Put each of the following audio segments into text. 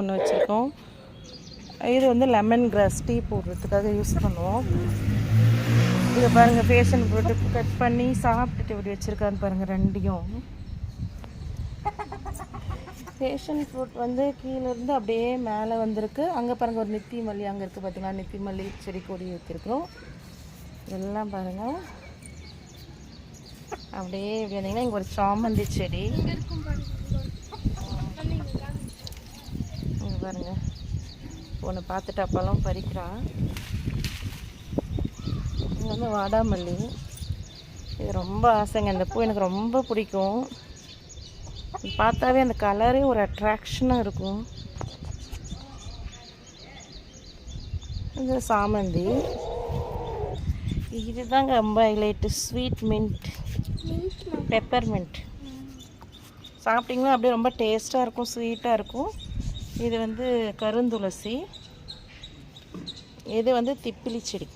ஒன்று வச்சுருக்கோம். இது வந்து லெமன் கிராஸ் டீ போடுறதுக்காக யூஸ் பண்ணுவோம். இதை பாருங்கள் ஃபேஷன் போட்டு கட் பண்ணி சாப்பிட்டுட்டு இப்படி வச்சுருக்கான்னு பாருங்கள் ரெண்டையும். ஃபேஷன் ஃப்ரூட் வந்து கீழேருந்து அப்படியே மேலே வந்திருக்கு. அங்கே பாருங்கள் ஒரு நித்தி மல்லி அங்கே இருக்குது பார்த்தீங்களா நித்தி மல்லி செடி கொடி வச்சுருக்கோம் இதெல்லாம் பாருங்கள் அப்படியே இப்படி வந்தீங்கன்னா இங்கே ஒரு சாமந்தி செடி இங்கே பாருங்க. ஒன்று பார்த்துட்டு அப்பெல்லாம் பறிக்கிறா இங்கே வந்து வாடாமல்லி. இது ரொம்ப ஆசைங்க. இந்த பூ எனக்கு ரொம்ப பிடிக்கும். பார்த்தாவே அந்த கலரே ஒரு அட்ராக்ஷனாக இருக்கும். இது சாமந்தி. இதுதாங்க ரொம்ப highlight sweet mint pepper mint சாப்பிட்டிங்கன்னா அப்படியே ரொம்ப டேஸ்ட்டாக இருக்கும் ஸ்வீட்டாக இருக்கும். இது வந்து கருந்துளசி. இது வந்து திப்பிலி செடி.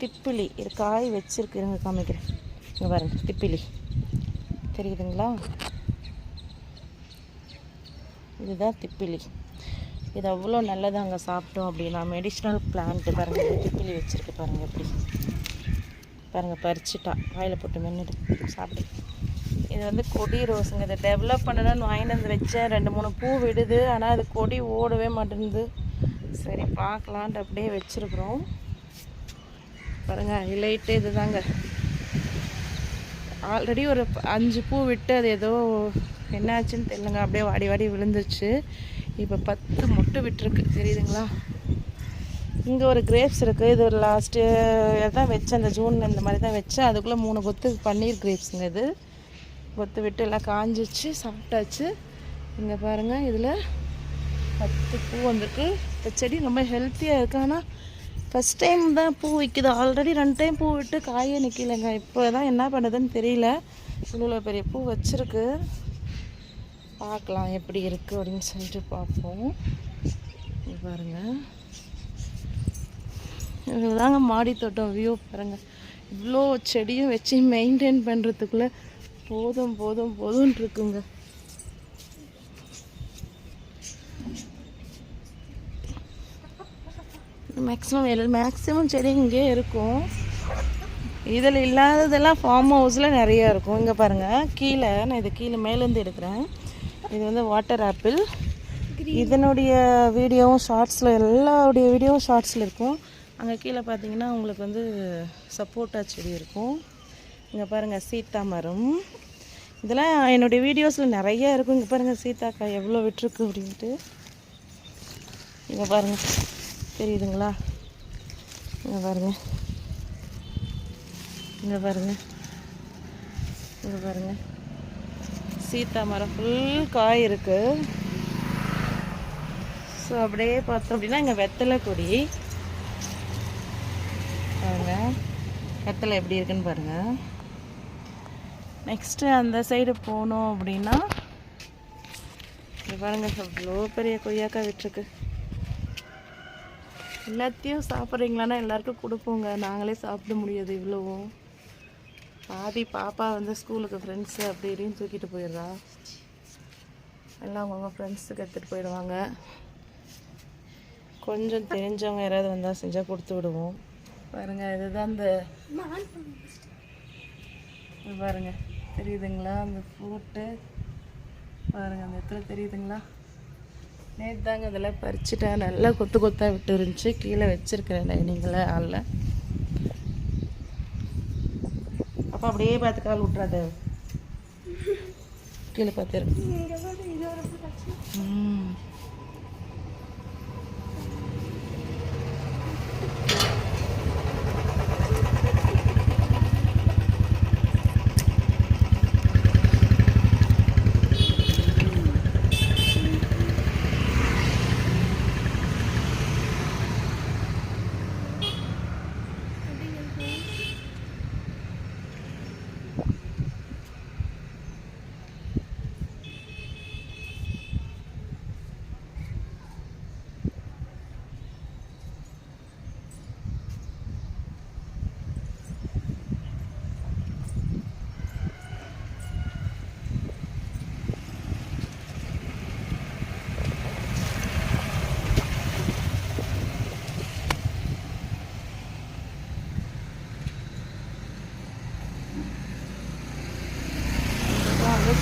திப்பிலி இது காய் வச்சிருக்கு. இருங்க காமிக்கிறேன். இங்கே பாருங்க திப்பிலி. தெரியுதுங்களா? இதுதான் திப்பிலி. இது அவ்வளோ நல்லதாங்க சாப்பிட்டோம் அப்படின்னா. மெடிஷ்னல் பிளான்ட்டு பாருங்கள் திப்பிலி வச்சுருக்கு பாருங்கள் எப்படி. பாருங்கள் பறிச்சுட்டா. வாயில் போட்டு மென்னுடு. சாப்பிடு. இது வந்து கொடி ரோஸுங்க. இதை டெவலப் பண்ணணும்னு வாங்கிட்டு வந்து வச்சேன். ரெண்டு மூணு பூ விடுது. ஆனால் அது கொடி ஓடவே மாட்டேங்குது சரி பார்க்கலான்ட்டு அப்படியே வச்சுருக்குறோம். பாருங்கள் ஹைலைட்டு இது தாங்க ஆல்ரெடி ஒரு அஞ்சு பூ விட்டு அது ஏதோ என்னாச்சுன்னு தெரியலங்க. அப்படியே வாடி வாடி விழுந்துருச்சு. இப்போ பத்து மொட்டு விட்டுருக்கு. தெரியுதுங்களா? இங்கே ஒரு கிரேப்ஸ் இருக்குது இது ஒரு லாஸ்ட்டு தான் வச்சேன். அந்த ஜூன் இந்த மாதிரி தான் வச்சேன். அதுக்குள்ளே மூணு கொத்து பன்னீர் கிரேப்ஸுங்க இது. கொத்து விட்டு எல்லாம் காஞ்சிச்சு சாப்பிட்டாச்சு. இங்கே பாருங்கள் இதில் பத்து பூ வந்திருக்கு. இந்த செடி ரொம்ப ஹெல்த்தியாக இருக்குது ஆனால் ஃபஸ்ட் டைம் தான் பூ விற்கிது ஆல்ரெடி ரெண்டு டைம் பூ விட்டு காயே நிற்கலைங்க இப்போ தான் என்ன பண்ணுதுன்னு தெரியல. இவ்வளோ பெரிய பூ வச்சுருக்கு. பார்க்கலாம் எப்படி இருக்குது அப்படின்னு சொல்லிட்டு பார்ப்போம். பாருங்கள் பாருங்க. இதுதாங்க மாடி தோட்டம் வியூ பாருங்க. இவ்வளோ செடியும் வச்சு மெயின்டைன் பண்ணுறதுக்குள்ளே போதும் போதும் போதும்னு இருக்குங்க மேக்ஸிமம் மேக்ஸிமம் செடி இங்கே இருக்கும். இதில் இல்லாததெல்லாம் ஃபார்ம் ஹவுஸில் நிறைய இருக்கும். இங்கே பாருங்கள் கீழே நான் இது கீழே மேலேருந்து எடுக்கிறேன். இது வந்து வாட்டர் ஆப்பிள் இதனுடைய வீடியோவும் ஷார்ட்ஸில் எல்லாருடைய வீடியோவும் ஷார்ட்ஸில் இருக்கும். அங்கே கீழே பார்த்தீங்கன்னா உங்களுக்கு வந்து சப்போட்டா செடி இருக்கும். இங்கே பாருங்கள் சீத்தா மரம். இதெல்லாம் என்னுடைய வீடியோஸில் நிறையா இருக்கும். இங்கே பாருங்கள் சீத்தாக்கா எவ்வளோ விட்டுருக்கு அப்படின்ட்டு. இங்கே பாருங்கள் தெரியுதுங்களா? இங்கே பாருங்கள் இங்கே பாருங்கள் இங்கே பாருங்கள் சீத்தா மரம் ஃபுல் காய் இருக்குது ஸோ அப்படியே பார்த்தோம் அப்படின்னா இங்கே வெத்தலை கொடி. பாருங்கள் வெத்தலை எப்படி இருக்குன்னு பாருங்கள் நெக்ஸ்ட்டு அந்த சைடு போனோம் அப்படின்னா பாருங்கள் அவ்வளோ பெரிய கொய்யாக்காய் விட்டுருக்கு எல்லாத்தையும் சாப்பிட்றீங்களான்னா எல்லாருக்கும் கொடுப்போங்க. நாங்களே சாப்பிட முடியாது இவ்வளவும். பாதி பாப்பா வந்து ஸ்கூலுக்கு ஃப்ரெண்ட்ஸு அப்படி இப்படின்னு தூக்கிட்டு போயிடுறா. எல்லாம் அவங்க ஃப்ரெண்ட்ஸுக்கு எடுத்துகிட்டு போயிடுவாங்க. கொஞ்சம் தெரிஞ்சவங்க யாராவது வந்தால் செஞ்சால் கொடுத்து விடுவோம். பாருங்கள் இதுதான் இந்த பாருங்கள் தெரியுதுங்களா? அந்த ஃப்ரூட்டு பாருங்க அந்த இடத்துல தெரியுதுங்களா? நேற்று தாங்க இதெல்லாம் பறிச்சுட்டேன் நல்லா கொத்து கொத்தாக விட்டு இருந்துச்சு கீழே வச்சிருக்கிறேன் டைனிங்கில் ஆளில். அப்போ அப்படியே பார்த்து கால் விட்றாத கீழே பார்த்துரு ம்.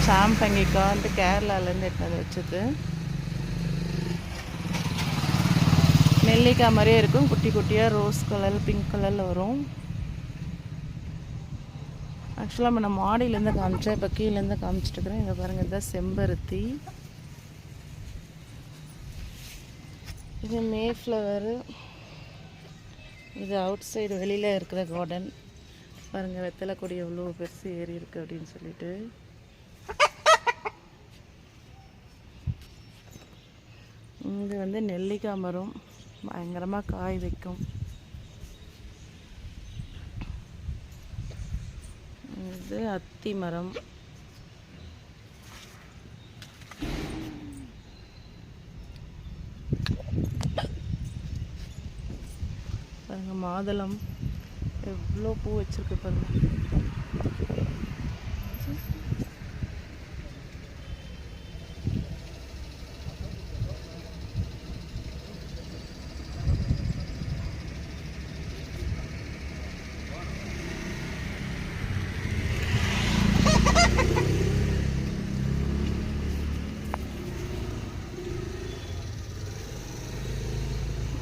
சாம்பங்கிக்கான்ட்டு கேரளாலேருந்து எடுத்து வச்சது. நெல்லிக்காய் மாதிரியே இருக்கும். குட்டி குட்டியாக ரோஸ் கலர் பிங்க் கலரில் வரும். ஆக்சுவலாக நம்ம நான் மாடியிலேருந்து காமிச்சேன் இப்போ கீழேருந்து காமிச்சிட்டு இருக்கிறேன். இங்கே பாருங்கள் இதுதான் செம்பருத்தி. இது மே ஃப்ளவரு இது அவுட் சைடு வெளியில் இருக்கிற கார்டன் பாருங்கள் வெத்தலை கொடி எவ்வளோ பெருசு ஏறி இருக்குது அப்படின்னு சொல்லிட்டு இங்கே வந்து நெல்லிக்காய் மரம் பயங்கரமாக காய் வைக்கும். இது அத்தி மரம். பாருங்கள் மாதுளம். எவ்வளோ பூ வச்சிருக்கு பாருங்க.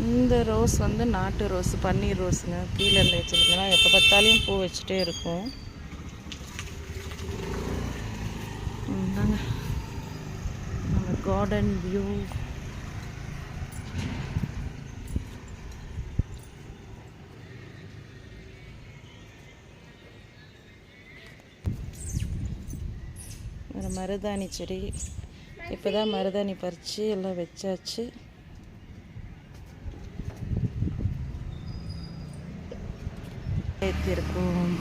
இந்த ரோஸ் வந்து நாட்டு ரோஸ் பன்னீர் ரோஸுங்க. கீழே இருந்து வச்சுருக்கேன்னா எப்போ பார்த்தாலையும் பூ வச்சுட்டே இருக்கும். இந்தாங்க. நம்ம கார்டன் வியூ மருதாணி செடி. இப்போ தான் மருதாணி பறித்து எல்லாம் வச்சாச்சு. இருக்கும்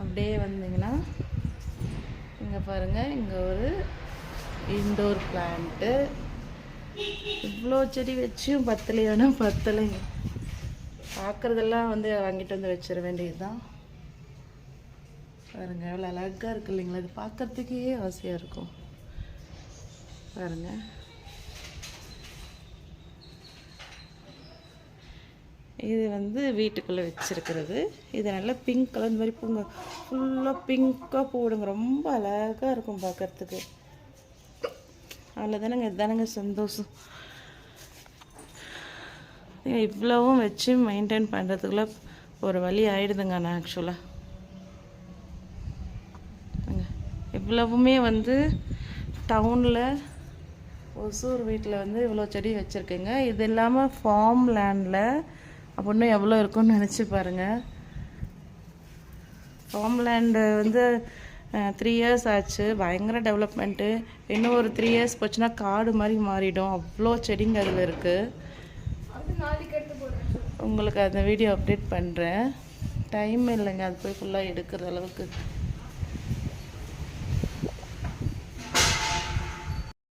அப்படியே வந்தீங்கன்னா இங்கே பாருங்கள் இங்கே ஒரு இன்டோர் பிளான்ட்டு இவ்வளோ செடி வச்சும் பத்தலையானா பத்தலைங்க. பார்க்குறதெல்லாம் வந்து வாங்கிட்டு வந்து வச்சிட வேண்டியதுதான். பாருங்கள் எவ்வளோ அழகாக இருக்குது இல்லைங்களா? இது பார்க்கறதுக்கே ஆசையாக இருக்கும். பாருங்கள் இது வந்து வீட்டுக்குள்ளே வச்சிருக்கிறது. இது நல்லா பிங்க் கலர் இந்த மாதிரி பூங்க ஃபுல்லாக பிங்க்காக போடுங்க. ரொம்ப அழகாக இருக்கும் பார்க்கறதுக்கு. அவ்வளோதானங்க இதுதானங்க சந்தோஷம். இவ்வளவும் வச்சு மெயின்டைன் பண்ணுறதுக்குள்ள ஒரு வழி ஆகிடுதுங்க நான் ஆக்சுவலாக இவ்வளவுமே வந்து டவுனில் ஒசூர் வீட்டில் வந்து இவ்வளோ செடி வச்சுருக்கேங்க. இது இல்லாமல் ஃபார்ம் லேண்டில் அப்படின்னா எவ்வளோ இருக்கும்னு நினச்சி பாருங்கள் ஃபார்ம் லேண்டு வந்து த்ரீ இயர்ஸ் ஆச்சு. பயங்கர டெவலப்மெண்ட்டு இன்னும் ஒரு த்ரீ இயர்ஸ் போச்சுன்னா காடு மாதிரி மாறிடும். அவ்வளோ செடிங்க அதில் இருக்குது உங்களுக்கு அந்த வீடியோ அப்டேட் பண்ணுறேன் டைம் இல்லைங்க. அது போய் ஃபுல்லாக எடுக்கிற அளவுக்கு.